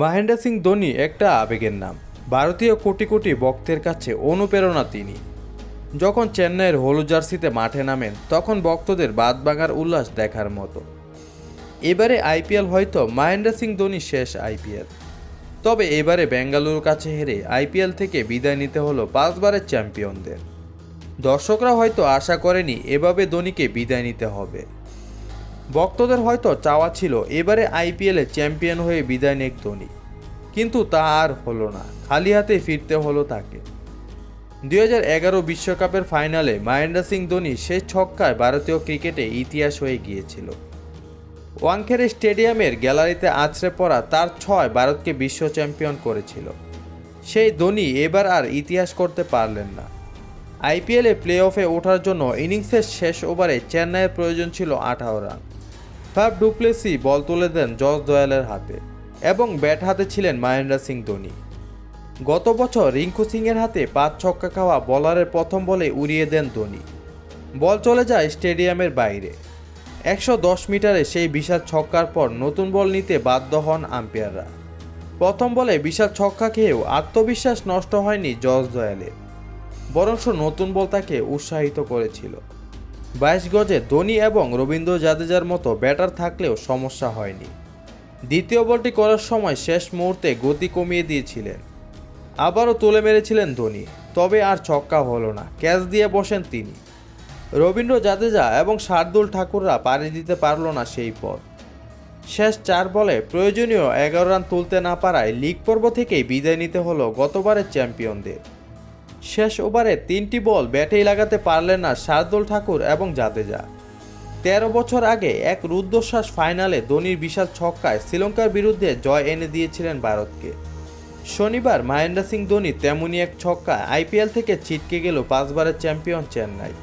মহেন্দ্র সিং ধোনি একটা আবেগের নাম। ভারতীয় কোটি কোটি ভক্তের কাছে অনুপ্রেরণা তিনি। যখন চেন্নাইয়ের হলুদ জার্সিতে মাঠে নামেন, তখন ভক্তদের বাদ ভাঙার উল্লাস দেখার মতো। এবারে আইপিএল হয়তো মহেন্দ্র সিং ধোনি শেষ আইপিএল। তবে এবারে বেঙ্গালুরুর কাছে হেরে আইপিএল থেকে বিদায় নিতে হলো পাঁচবারের চ্যাম্পিয়নদের। দর্শকরা হয়তো আশা করেনি এভাবে ধোনিকে বিদায় নিতে হবে। ভক্তদের হয়তো চাওয়া ছিল এবারে আইপিএলে চ্যাম্পিয়ন হয়ে বিদায় নেক ধোনি। কিন্তু তা আর হলো না। খালি হাতে ফিরতে হলো তাকে। দুই এগারো বিশ্বকাপের ফাইনালে মহেন্দ্র সিং ধোনি শেষ ছক্কায় ভারতীয় ক্রিকেটে ইতিহাস হয়ে গিয়েছিল। ওয়াংখেড়ে স্টেডিয়ামের গ্যালারিতে আছড়ে পড়া তার ছয় ভারতকে বিশ্ব চ্যাম্পিয়ন করেছিল। সেই ধোনি এবার আর ইতিহাস করতে পারলেন না। আইপিএলে প্লে অফে ওঠার জন্য ইনিংসের শেষ ওভারে চেন্নাইয়ের প্রয়োজন ছিল আঠারো রান। ফাব ডুপ্লেসি বল তুলে দেন জস দয়ালের হাতে এবং ব্যাট হাতে ছিলেন মহেন্দ্র সিং ধোনি। গত বছর রিঙ্কু সিংয়ের হাতে পাঁচ ছক্কা খাওয়া বলারের প্রথম বলে উড়িয়ে দেন ধোনি। বল চলে যায় স্টেডিয়ামের বাইরে। একশো দশ মিটারে সেই বিশাল ছক্কার পর নতুন বল নিতে বাধ্য হন আম্পায়াররা। প্রথম বলে বিশাল ছক্কা খেয়েও আত্মবিশ্বাস নষ্ট হয়নি জস দয়ালের বরংশ নতুন বল তাকে উৎসাহিত করেছিল। বাইশ গজে ধোনি এবং রবীন্দ্র জাদেজার মতো ব্যাটার থাকলেও সমস্যা হয়নি। দ্বিতীয় বলটি করার সময় শেষ মুহূর্তে গতি কমিয়ে দিয়েছিলেন। আবারও তুলে মেরেছিলেন ধোনি, তবে আর ছক্কা হলো না, ক্যাচ দিয়ে বসেন তিনি। রবীন্দ্র জাদেজা এবং শার্দুল ঠাকুররা পাড়ি দিতে পারল না সেই পথ। শেষ চার বলে প্রয়োজনীয় এগারো রান তুলতে না পারায় লিগ পর্ব থেকেই বিদায় নিতে হলো গতবারের চ্যাম্পিয়নদের। শেষ ওভারে তিনটি বল ব্যাটেই লাগাতে পারলেন না শারদুল ঠাকুর এবং জাদেজা। তেরো বছর আগে এক রুদ্ধশ্বাস ফাইনালে ধোনির বিশাল ছক্কায় শ্রীলঙ্কার বিরুদ্ধে জয় এনে দিয়েছিলেন ভারতকে। শনিবার মহেন্দ্র সিং ধোনি তেমনই এক ছক্কায় আইপিএল থেকে ছিটকে গেল পাঁচবারের চ্যাম্পিয়ন চেন্নাই।